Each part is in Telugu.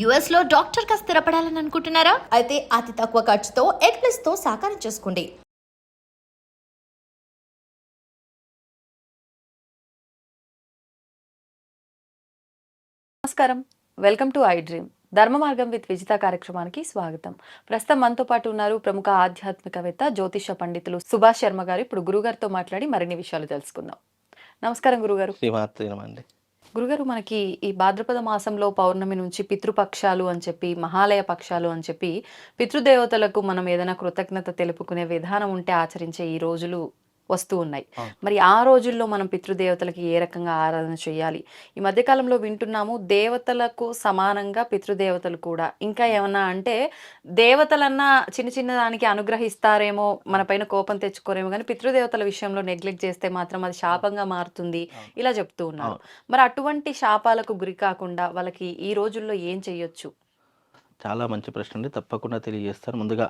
యుఎస్లో డాక్టర్గా స్థిరపడాలని అనుకుంటున్నారా? అయితే అతి తక్కువ ఖర్చుతో ఎగ్ ప్లస్తో సాకారం చేసుకోండి. నమస్కారం. వెల్కమ్ టు ఐ డ్రీమ్ ధర్మ మార్గం విత్ విజిత కార్యక్రమానికి స్వాగతం. ప్రస్తుతం మనతో పాటు ఉన్నారు ప్రముఖ ఆధ్యాత్మికవేత్త జ్యోతిష పండితులు సుభాష్ శర్మ గారు. ఇప్పుడు గురుగారితో మాట్లాడి మరిన్ని విషయాలు తెలుసుకుందాం. నమస్కారం గురుగారు గురుగారు మనకి ఈ భాద్రపద మాసంలో పౌర్ణమి నుంచి పితృపక్షాలు అని చెప్పి మహాలయ పక్షాలు అని చెప్పి పితృదేవతలకు మనం ఏదైనా కృతజ్ఞత తెలుపుకునే విధానం ఉంటే ఆచరించే ఈ రోజులు వస్తూ ఉన్నాయి. మరి ఆ రోజుల్లో మనం పితృదేవతలకి ఏ రకంగా ఆరాధన చేయాలి? ఈ మధ్యకాలంలో వింటున్నాము దేవతలకు సమానంగా పితృదేవతలు కూడా. ఇంకా ఏమన్నా అంటే దేవతలన్నా చిన్న చిన్న దానికి అనుగ్రహిస్తారేమో మన పైన కోపం తెచ్చుకోరేమో కానీ పితృదేవతల విషయంలో నెగ్లెక్ట్ చేస్తే మాత్రం అది శాపంగా మారుతుంది. ఇలా చెప్తూ ఉన్నారు. మరి అటువంటి శాపాలకు గురి కాకుండా వాళ్ళకి ఈ రోజుల్లో ఏం చెయ్యొచ్చు? చాలా మంచి ప్రశ్న అండి. తప్పకుండా తెలియజేస్తాను ముందుగా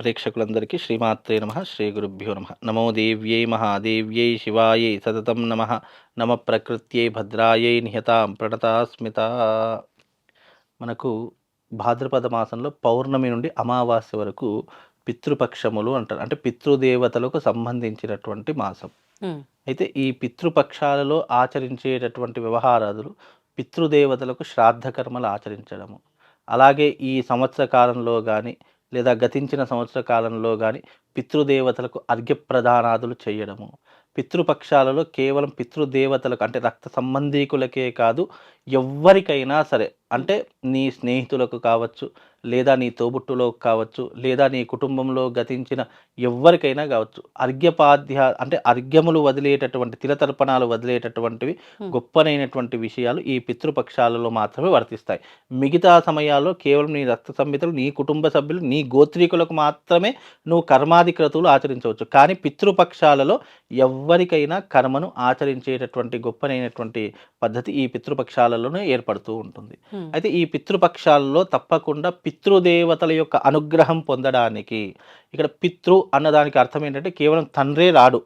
ప్రేక్షకులందరికీ శ్రీమాత్రే నమ శ్రీ గురుభ్యో నమ. నమో దేవ్యై మహాదేవ్యై శివాయై సతతం నమ. నమ ప్రకృత్యై భద్రాయై నిహతాం ప్రణతాస్మిత. మనకు భాద్రపద మాసంలో పౌర్ణమి నుండి అమావాస్య వరకు పితృపక్షములు అంటారు. అంటే పితృదేవతలకు సంబంధించినటువంటి మాసం. అయితే ఈ పితృపక్షాలలో ఆచరించేటటువంటి వ్యవహారాదులు పితృదేవతలకు శ్రాద్ధ కర్మలు ఆచరించడము. అలాగే ఈ సంవత్సర కాలంలో కానీ లేదా గతించిన సంవత్సర కాలంలో కానీ పితృదేవతలకు అర్ఘ్యప్రదానాదులు చేయడము. పితృపక్షాలలో కేవలం పితృదేవతలకు అంటే రక్త సంబంధీకులకే కాదు ఎవ్వరికైనా సరే అంటే నీ స్నేహితులకు కావచ్చు లేదా నీ తోబుట్టులకు కావచ్చు లేదా నీ కుటుంబంలో గతించిన ఎవ్వరికైనా కావచ్చు అర్ఘ్యపాద్య అంటే అర్ఘ్యములు వదిలేటటువంటి తిలతర్పణాలు వదిలేటటువంటివి. గొప్పనైనటువంటి విషయాలు ఈ పితృపక్షాలలో మాత్రమే వర్తిస్తాయి మిగతా సమయాల్లో కేవలం నీ రక్త సంహితలు నీ కుటుంబ సభ్యులు నీ గోత్రీకులకు మాత్రమే నువ్వు కర్మాది క్రతువులు ఆచరించవచ్చు కానీ పితృపక్షాలలో ఎవ్వరికైనా కర్మను ఆచరించేటటువంటి గొప్పనైనటువంటి పద్ధతి ఈ పితృపక్షాలలోనే ఏర్పడుతూ ఉంటుంది. అయితే ఈ పితృపక్షాలలో తప్పకుండా పితృదేవతల యొక్క అనుగ్రహం పొందడానికి ఇక్కడ పితృ అన్నదానికి అర్థం ఏంటంటే కేవలం తండ్రే రాడు.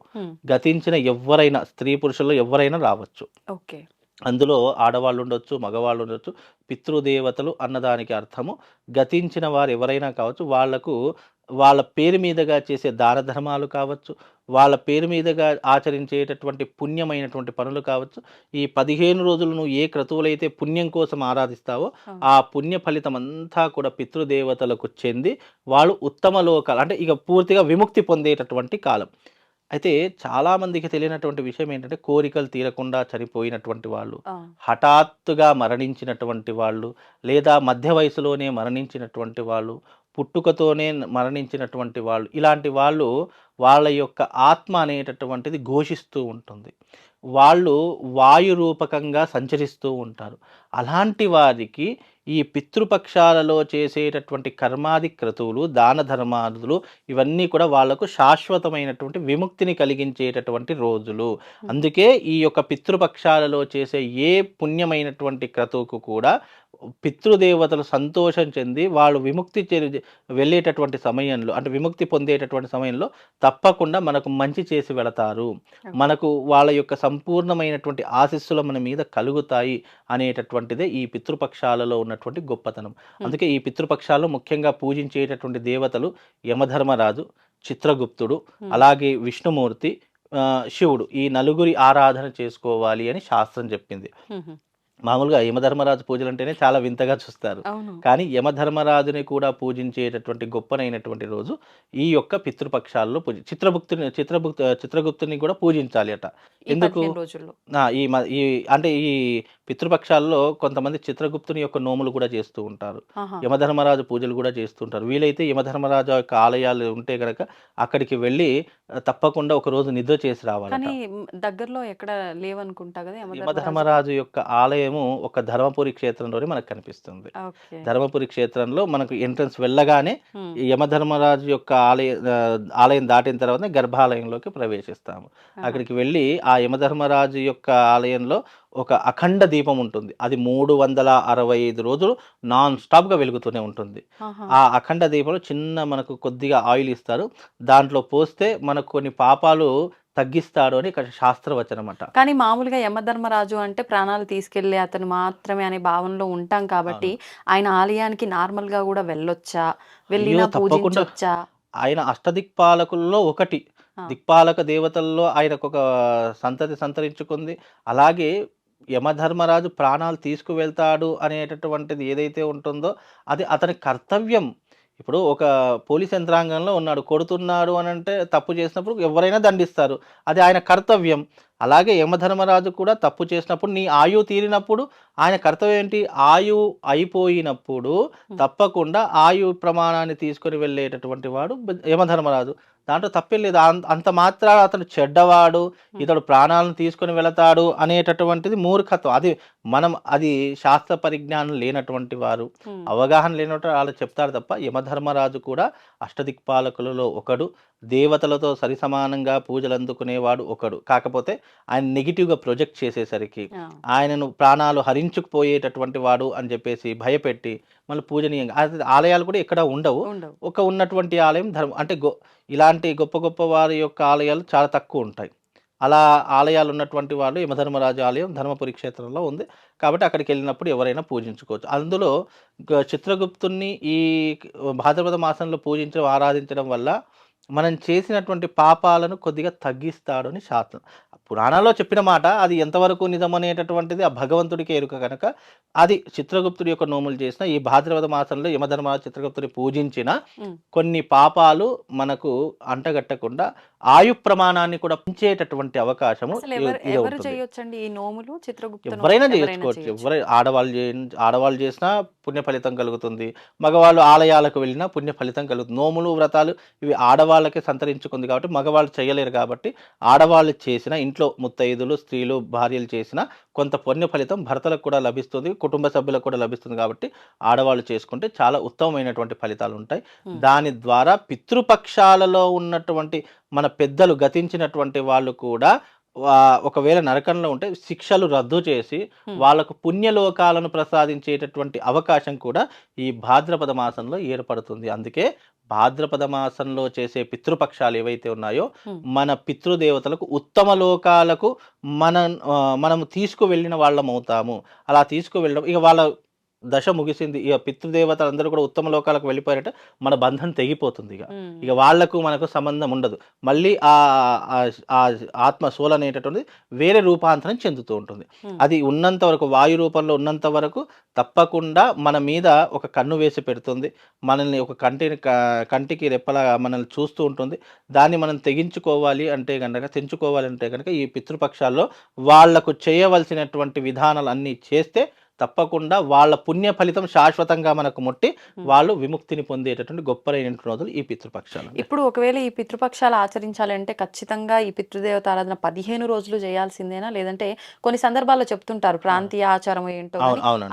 గతించిన ఎవరైనా స్త్రీ పురుషుల్లో ఎవరైనా రావచ్చు. ఓకే. అందులో ఆడవాళ్ళు ఉండొచ్చు మగవాళ్ళు ఉండొచ్చు పితృదేవతలు అన్నదానికి అర్థము. గతించిన వారు ఎవరైనా కావచ్చు వాళ్ళకు వాళ్ళ పేరు మీదుగా చేసే దాన ధర్మాలు కావచ్చు వాళ్ళ పేరు మీదుగా ఆచరించేటటువంటి పుణ్యమైనటువంటి పనులు కావచ్చు ఈ పదిహేను రోజులు నువ్వు ఏ క్రతువులైతే పుణ్యం కోసం ఆరాధిస్తావో ఆ పుణ్య ఫలితం అంతా కూడా పితృదేవతలకు చెంది వాళ్ళు ఉత్తమ లోకాలు అంటే ఇక పూర్తిగా విముక్తి పొందేటటువంటి కాలం. అయితే చాలామందికి తెలియనటువంటి విషయం ఏంటంటే కోరికలు తీరకుండా చనిపోయినటువంటి వాళ్ళు హఠాత్తుగా మరణించినటువంటి వాళ్ళు లేదా మధ్య వయసులోనే మరణించినటువంటి వాళ్ళు పుట్టుకతోనే మరణించినటువంటి వాళ్ళు. ఇలాంటి వాళ్ళు వాళ్ళ యొక్క ఆత్మ అనేటటువంటిది ఘోషిస్తూ ఉంటుంది. వాళ్ళు వాయు రూపకంగా సంచరిస్తూ ఉంటారు. అలాంటి వారికి ఈ పితృపక్షాలలో చేసేటటువంటి కర్మాది క్రతువులు దాన ధర్మాదులు ఇవన్నీ కూడా వాళ్ళకు శాశ్వతమైనటువంటి విముక్తిని కలిగించేటటువంటి రోజులు. అందుకే ఈ యొక్క పితృపక్షాలలో చేసే ఏ పుణ్యమైనటువంటి క్రతువుకు కూడా పితృదేవతలు సంతోషం చెంది వాళ్ళు విముక్తి వెళ్ళేటటువంటి సమయంలో అంటే విముక్తి పొందేటటువంటి సమయంలో తప్పకుండా మనకు మంచి చేసి వెళతారు. మనకు వాళ్ళ యొక్క సంపూర్ణమైనటువంటి ఆశీస్సులు మన మీద కలుగుతాయి అనేటటువంటిదే ఈ పితృపక్షాలలో ఉన్నటువంటి గొప్పతనం. అందుకే ఈ పితృపక్షాల్లో ముఖ్యంగా పూజించేటటువంటి దేవతలు యమధర్మరాజు చిత్రగుప్తుడు అలాగే విష్ణుమూర్తి శివుడు. ఈ నలుగురి ఆరాధన చేసుకోవాలి అని శాస్త్రం చెప్పింది. మామూలుగా యమధర్మరాజు పూజలు అంటేనే చాలా వింతగా చూస్తారు. కానీ యమధర్మరాజుని కూడా పూజించేటటువంటి గొప్పనైనటువంటి రోజు ఈ యొక్క పితృపక్షాల్లో పూజ చిత్రగుప్తుని చిత్రగుప్త చిత్రగుప్తుని కూడా పూజించాలి అట. ఎందుకు? ఈ అంటే ఈ పితృపక్షాల్లో కొంతమంది చిత్రగుప్తుని యొక్క నోములు కూడా చేస్తూ ఉంటారు. యమధర్మరాజు పూజలు కూడా చేస్తుంటారు. వీలైతే యమధర్మరాజు యొక్క ఆలయాలు ఉంటే గనక అక్కడికి వెళ్ళి తప్పకుండా ఒక రోజు నిద్ర చేసి మ్, దగ్గరలో ఎక్కడ లేవనుకుంటా కదా యమధర్మరాజు? యొక్క ఆలయము ఒక ధర్మపురి క్షేత్రంలోనే మనకు కనిపిస్తుంది. ధర్మపురి క్షేత్రంలో మనకు ఎంట్రన్స్ వెళ్ళగానే యమధర్మరాజు యొక్క ఆలయ ఆలయం దాటిన తర్వాత గర్భాలయంలోకి ప్రవేశిస్తాము. అక్కడికి వెళ్ళి ఆ యమధర్మరాజు యొక్క ఆలయంలో ఒక అఖండ దీపం ఉంటుంది. అది మూడు వందల అరవై ఐదు రోజులు నాన్ స్టాప్గా వెలుగుతూనే ఉంటుంది. ఆ అఖండ దీపంలో చిన్న మనకు కొద్దిగా ఆయిల్ ఇస్తారు. దాంట్లో పోస్తే మనకు కొన్ని పాపాలు తగ్గిస్తాడు అని ఇక్కడ శాస్త్రవచనం అంట కానీ మామూలుగా యమధర్మరాజు అంటే ప్రాణాలు తీసుకెళ్ళే అతను మాత్రమే అనే భావనలో ఉంటాం కాబట్టి ఆయన ఆలయానికి నార్మల్గా కూడా వెళ్ళొచ్చా? వెళ్ళినా తప్పకుండా. పూజించొచ్చా? ఆయన అష్టదిక్పాలకుల్లో ఒకటి. దిక్పాలక దేవతల్లో ఆయనకు ఒక సంతతి సంతరించుకుంది. అలాగే యమధర్మరాజు ప్రాణాలు తీసుకువెళ్తాడు అనేటటువంటిది ఏదైతే ఉంటుందో అది అతని కర్తవ్యం. ఇప్పుడు ఒక పోలీస్ యంత్రాంగంలో ఉన్నాడు కొడుతున్నాడు అని అంటే తప్పు చేసినప్పుడు ఎవరైనా దండిస్తారు. అది ఆయన కర్తవ్యం. అలాగే యమధర్మరాజు కూడా తప్పు చేసినప్పుడు నీ ఆయు తీరినప్పుడు ఆయన కర్తవ్యం ఏంటి? ఆయు అయిపోయినప్పుడు తప్పకుండా ఆయు ప్రమాణాన్ని తీసుకొని వెళ్ళేటటువంటి వాడు యమధర్మరాజు. దాంట్లో తప్పేం లేదు. అంత మాత్రాన అతను చెడ్డవాడు ఇతడు ప్రాణాలను తీసుకొని వెళతాడు అనేటటువంటిది మూర్ఖత్వం. అది మనం అది శాస్త్ర పరిజ్ఞానం లేనటువంటి వారు. అవగాహన లేనట్టు వాళ్ళు చెప్తారు తప్ప యమధర్మరాజు కూడా అష్టదిక్పాలకులలో ఒకడు దేవతలతో సరి సమానంగా పూజలు అందుకునేవాడు ఒకడు కాకపోతే ఆయన నెగిటివ్గా ప్రొజెక్ట్ చేసేసరికి. ఆయనను ప్రాణాలు హరించుకుపోయేటటువంటి వాడు అని చెప్పేసి భయపెట్టి మళ్ళీ పూజనీయంగా ఆలయాలు కూడా ఎక్కడ ఉండవు ఉండవు ఒక ఉన్నటువంటి ఆలయం ధర్మ అంటే గొ ఇలాంటి గొప్ప గొప్ప వారి యొక్క ఆలయాలు చాలా తక్కువ ఉంటాయి అలా ఆలయాలు ఉన్నటువంటి వాళ్ళు యమధర్మరాజు ఆలయం ధర్మపురి క్షేత్రంలో ఉంది. కాబట్టి అక్కడికి వెళ్ళినప్పుడు ఎవరైనా పూజించుకోవచ్చు. అందులో చిత్రగుప్తుని ఈ భాద్రపద మాసంలో పూజించడం ఆరాధించడం వల్ల మనం చేసినటువంటి పాపాలను కొద్దిగా తగ్గిస్తాడు అని శాస్త్రం. పురాణాల్లో చెప్పిన మాట అది ఎంతవరకు నిజమనేటటువంటిది ఆ భగవంతుడికి ఎరుక కనుక అది చిత్రగుప్తుడి యొక్క నోములు చేసిన ఈ భాద్రపద మాసంలో యమధర్మరాజు చిత్రగుప్తుని పూజించిన. కొన్ని పాపాలు మనకు అంటగట్టకుండా ఆయు ప్రమాణాన్ని కూడా పెంచేటటువంటి అవకాశము ఎవరైనా ఎవరైనా చేసుకోవచ్చు. చేయొచ్చు. ఎవరై ఆడవాళ్ళు ఆడవాళ్ళు చేసినా పుణ్య ఫలితం కలుగుతుంది. మగవాళ్ళు ఆలయాలకు వెళ్ళినా పుణ్య ఫలితం కలుగుతుంది. నోములు వ్రతాలు ఇవి ఆడవాళ్ళకే సంతరించుకుంది కాబట్టి మగవాళ్ళు చేయలేరు కాబట్టి ఆడవాళ్ళు చేసిన ఇంట్లో ముత్తైదులు స్త్రీలు భార్యలు చేసిన కొంత పుణ్య ఫలితం భర్తలకు కూడా లభిస్తుంది కుటుంబ సభ్యులకు కూడా లభిస్తుంది కాబట్టి ఆడవాళ్ళు చేసుకుంటే చాలా ఉత్తమమైనటువంటి ఫలితాలు ఉంటాయి. దాని ద్వారా పితృపక్షాలలో ఉన్నటువంటి మన పెద్దలు గతించినటువంటి వాళ్ళు కూడా ఒకవేళ నరకంలో ఉంటే శిక్షలు రద్దు చేసి. వాళ్ళకు పుణ్యలోకాలను ప్రసాదించేటటువంటి అవకాశం కూడా ఈ భాద్రపద మాసంలో ఏర్పడుతుంది అందుకే భాద్రపద మాసంలో చేసే పితృపక్షాలు ఏవైతే ఉన్నాయో. మన పితృదేవతలకు ఉత్తమ లోకాలకు మన మనము తీసుకువెళ్ళిన వాళ్ళం అవుతాము అలా తీసుకువెళ్ళడం ఇక వాళ్ళ దశ ముగిసింది. ఇక పితృదేవతలు అందరూ కూడా ఉత్తమ లోకాలకు వెళ్ళిపోయారంటే. మన బంధం తెగిపోతుంది ఇక. ఇక వాళ్ళకు మనకు సంబంధం ఉండదు. మళ్ళీ ఆ ఆత్మ సోల్ అనేటటువంటిది వేరే రూపాంతరం చెందుతూ ఉంటుంది. అది ఉన్నంత వరకు వాయు రూపంలో ఉన్నంత వరకు తప్పకుండా మన మీద ఒక కన్ను వేసి పెడుతుంది. మనల్ని ఒక కంటిని క- కంటికి రెప్పలా మనల్ని చూస్తూ ఉంటుంది. దాన్ని మనం తెగించుకోవాలి అంటే కనుక తెంచుకోవాలి అంటే కనుక ఈ పితృపక్షాల్లో వాళ్ళకు చేయవలసినటువంటి విధానాలు అన్నీ చేస్తే తప్పకుండా వాళ్ళ పుణ్య ఫలితం శాశ్వతంగా మనకు ముట్టి వాళ్ళు విముక్తిని పొందేటటువంటి గొప్పలైనటువంటి రోజులు ఈ పితృపక్షాలు. ఇప్పుడు ఒకవేళ ఈ పితృపక్షాలు ఆచరించాలంటే ఖచ్చితంగా ఈ పితృదేవత ఆరాధన పదిహేను రోజులు చేయాల్సిందేనా? లేదంటే కొన్ని సందర్భాల్లో చెప్తుంటారు ప్రాంతీయ ఆచారం ఏంటో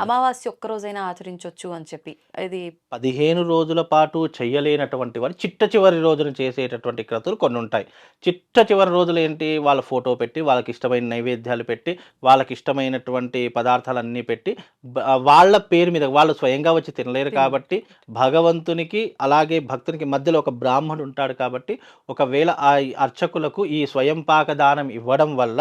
అమావాస్య ఒక్క రోజైనా ఆచరించవచ్చు అని చెప్పి. ఇది పదిహేను రోజుల పాటు చేయలేనటువంటి వారు చిట్ట చివరి రోజున చేసేటటువంటి క్రతువులు కొన్ని ఉంటాయి. చిట్ట చివరి రోజులు ఏంటి? వాళ్ళ ఫోటో పెట్టి వాళ్ళకి ఇష్టమైన నైవేద్యాలు పెట్టి వాళ్ళకి ఇష్టమైనటువంటి పదార్థాలన్నీ పెట్టి వాళ్ళ పేరు మీద వాళ్ళు స్వయంగా వచ్చి తినలేరు తిన- కాబట్టి భగవంతునికి అలాగే భక్తునికి మధ్యలో ఒక బ్రాహ్మణుడు ఉంటాడు కాబట్టి ఒకవేళ ఆ అర్చకులకు ఈ స్వయం పాక దానం ఇవ్వడం వల్ల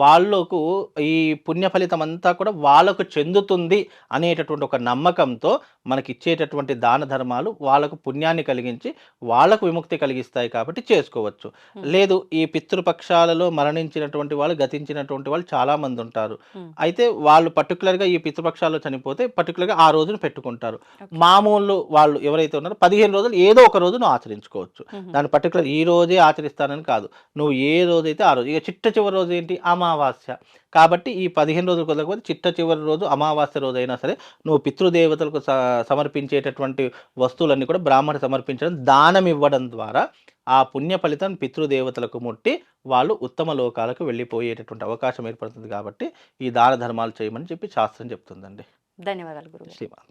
వాళ్ళకు ఈ పుణ్య ఫలితం అంతా కూడా వాళ్ళకు చెందుతుంది అనేటటువంటి ఒక నమ్మకంతో మనకి ఇచ్చేటటువంటి దాన ధర్మాలు వాళ్ళకు పుణ్యాన్ని కలిగించి వాళ్ళకు విముక్తి కలిగిస్తాయి కాబట్టి చేసుకోవచ్చు. లేదు ఈ పితృపక్షాలలో మరణించినటువంటి వాళ్ళు గతించినటువంటి వాళ్ళు చాలా మంది ఉంటారు. అయితే వాళ్ళు పర్టికులర్గా ఈ పితృపక్షాల్లో చనిపోతే పర్టికులర్గా ఆ రోజును పెట్టుకుంటారు. మామూలు వాళ్ళు ఎవరైతే ఉన్నారో పదిహేను రోజులు ఏదో ఒక రోజును ఆచరించుకోవచ్చు. దాని పర్టికులర్ ఈ రోజే ఆచరిస్తానని కాదు నువ్వు ఏ రోజైతే ఆ రోజు ఇక చిట్ట చివరి రోజు ఏంటి అమావాస్య. కాబట్టి ఈ పదిహేను రోజులు కుదరకపోతే చిట్ట చివరి రోజు అమావాస్య రోజు అయినా సరే నువ్వు పితృదేవతలకు స- సమర్పించేటటువంటి వస్తువులన్నీ కూడా బ్రాహ్మణ సమర్పించడం దానం ఇవ్వడం ద్వారా ఆ పుణ్య ఫలితం పితృదేవతలకు ముట్టి వాళ్ళు ఉత్తమ లోకాలకు వెళ్ళిపోయేటటువంటి అవకాశం ఏర్పడుతుంది కాబట్టి ఈ దాన ధర్మాలు చేయమని చెప్పి శాస్త్రం చెప్తుందండి. ధన్యవాదాలు గురువు శ్రీమాన్